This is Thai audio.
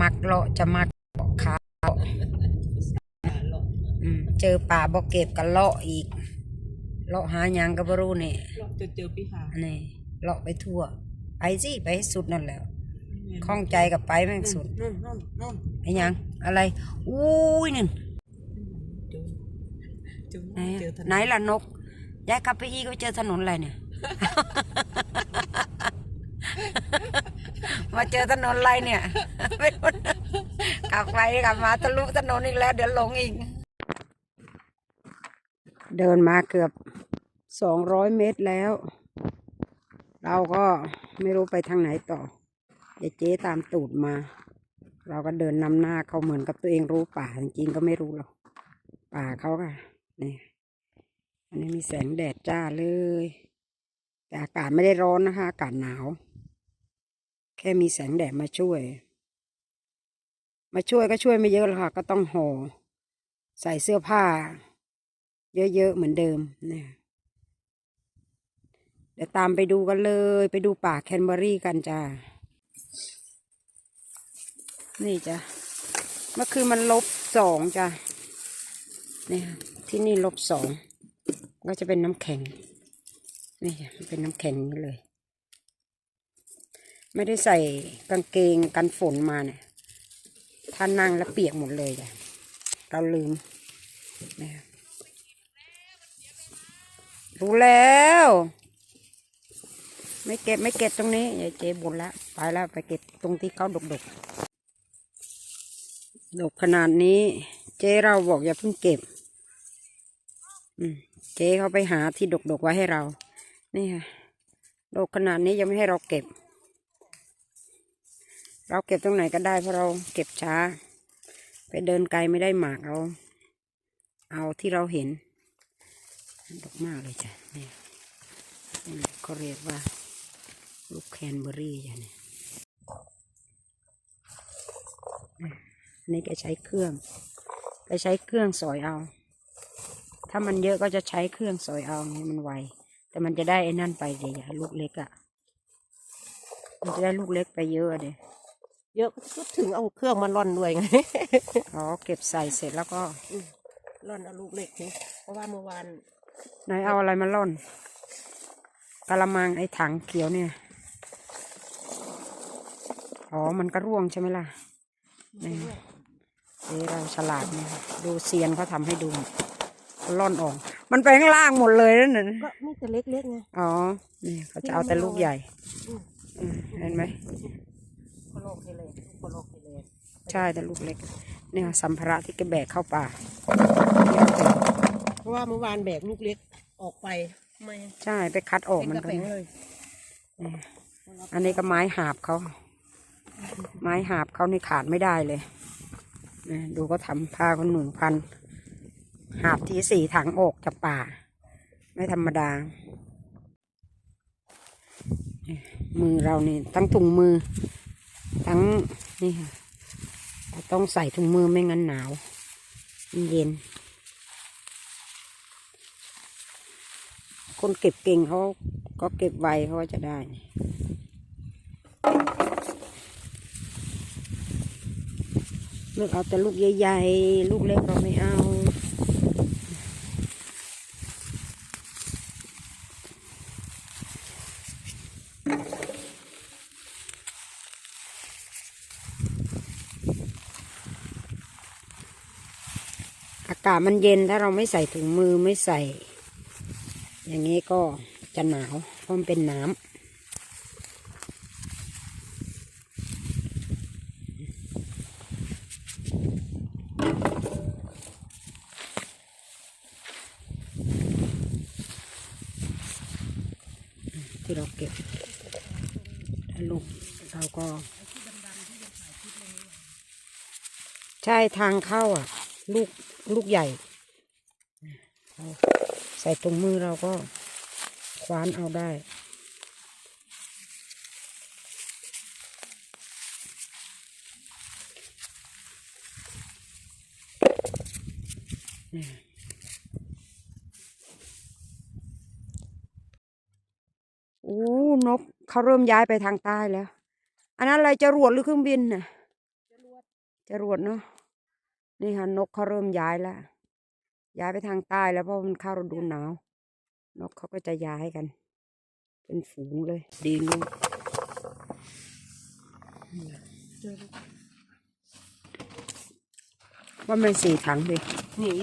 มักเลาะจะมักเลาะขาวหลอกอืมเจอป่าบ่เก็บกันเลาะอีก เลาะหาหยังก็บ่รู้นี่หลอกจะเจอพี่หาอันนี้เลาะไปทั่ว ไปสิไปให้สุดนั่นแหล้วข้องใจกับไปแม่งสุดนู่นนู่นนู่นไอ้หยัง อะไร อุ้ยนั่นเจอเจอไหนเจออะถนไหนล่ะนกยายขับไปอีกก็เจอถนนอะไรเนี่ย มาเจอถนนอะไรเนี่ยไม่รู้ขับไปขับมาทะลุถนนอีกแล้ว เดี๋ยวหลงอีก เดินมาเกือบสองร้อยเมตรแล้ว เราก็ไม่รู้ไปทางไหนต่อยายเจ๊ตามตูดมา เราก็เดินนำหน้าเขาเหมือนกับตัวเองรู้ป่าจริงๆก็ไม่รู้หรอกป่าเขาค่ะนี่อันนี้มีแสงแดดจ้าเลย แต่อากาศไม่ได้ร้อนนะคะ อากาศหนาว ค่มีแสงแดดมาช่วย มาช่วยก็ช่วยไม่เยอะหรอกค่ะ ก็ต้องห่อใส่เสื้อผ้า เยอะๆเหมือนเดิมเนี่ยเดี๋ยวตามไปดูกันเลย ไปดูป่าแคนเบอรี่กันจ้า นี่จ้ะ เมื่อคืนมันลบสองจ้ะเนี่ยที่นี่ลบสอง ก็จะเป็นน้ำแข็ง นี่จ้ะเป็นน้ำแข็งนี่เลย ไม่ได้ใส่กางเกงกันฝนมาเนี่ยถ้านั่งแล้วเปียกหมดเลยจ้ะเราลืมนะรู้แล้ว ไม่เก็บไม่เก็บตรงนี้ยายเจ๊บ่นแล้วไปแล้วไปเก็บตรงที่เขาดกดกๆดกขนาดนี้ เจ๊เราบอกอย่าเพิ่งเก็บ อืมเจ๊เขาไปหาที่ดกดกๆไว้ให้เรา นี่ค่ะดกขนาดนี้ยังไม่ให้เราเก็บ เราเก็บตรงไหนก็ได้เพราะเราเก็บช้า ไปเดินไกลไม่ได้หมากเราเอาที่เราเห็นดกมากเลยจ้ะเนี่ยนี่เขาเรียกว่า ลูกแคนเบอรี่จ้ะเนี่ยนี่แกใช้เครื่องไปใช้เครื่องสอยเอา ถ้ามันเยอะก็จะใช้เครื่องสอยเอาไงมันไวแต่มันจะได้ไอ้นั่นไปเดี๋ยวลูกเล็กอะ่ะ มันจะได้ลูกเล็กไปเยอะเดี๋ย เยอะก็ถึงเอาเครื่องมาร่อนด้วยไง อ๋อเก็บใส่เสร็จแล้วก็ร่อนเอาลูกเล็กนี่เพราะว่าเมื่อวานไหนเอาอะไรมาล่อนกะละมังไอ้ถังเขียวเนี่ย อ๋อ มันก็ร่วงใช่ไหมล่ะนี่เอ้เราฉลาดเนี่ยดูเซียนเขาทำให้ดูเขาล่อนออก มันไปข้างล่างหมดเลยนั่นน่ะก็มีแต่เล็กๆไง อ๋อ นี่เขาจะเอาแต่ลูกใหญ่อืมอืมเห็นไหม โคโลเคเลลูกโคโลเคเลใช่แต่ลูกเล็ก เนี่ยสัมภาระที่แกแบกเข้าป่า เพราะว่าเมื่อวานแบกลูกเล็กออกไปทำไมใช่ไปคัดออกเป็มันกระก็แปงเลยอันนี้ก็ไม้หาบเขา ไม้หาบเขานี่ขาดไม่ได้เลยนะดูก็ทำผ้าคนหนึ่งพัน หาบทีสี่ถังออกจากป่า ไม่ธรรมดา มือเรานี่ ทั้งถุงมือ ทั้งนี่ค่ะต้องใส่ถุงมือไม่งั้นหนาวเย็น คนเก็บเก่งเขาก็เก็บไวเขาจะได้เลือกเอาแต่ลูกใหญ่ๆ ลูกเล็กเราไม่เอาากาศมันเย็นถ้าเราไม่ใส่ถุงมือไม่ใส่ อย่างนี้ก็จะหนาวเพราะมันเป็นน้ำที่เราเก็บลูกเราก็ ใช่ทางเข้าอะ ลูก ลูกใหญ่ใส่ถุงมือเราก็คว้านเอาได้ โอ้นกเขาเริ่มย้ายไปทางใต้แล้ว อันนั้นอะไรจรวดหรือเครื่องบินน่ะ จรจรวดเนาะ นี่ค่ะนกเขาเริ่มย้ายแล้วย้ายไปทางใต้แล้วเพราะมันเข้าฤดูหนาว นกเขาก็จะย้ายกัน เป็นฝูงเลย ดีลูกเจอแล้วว่ามันสี่ถังดินี่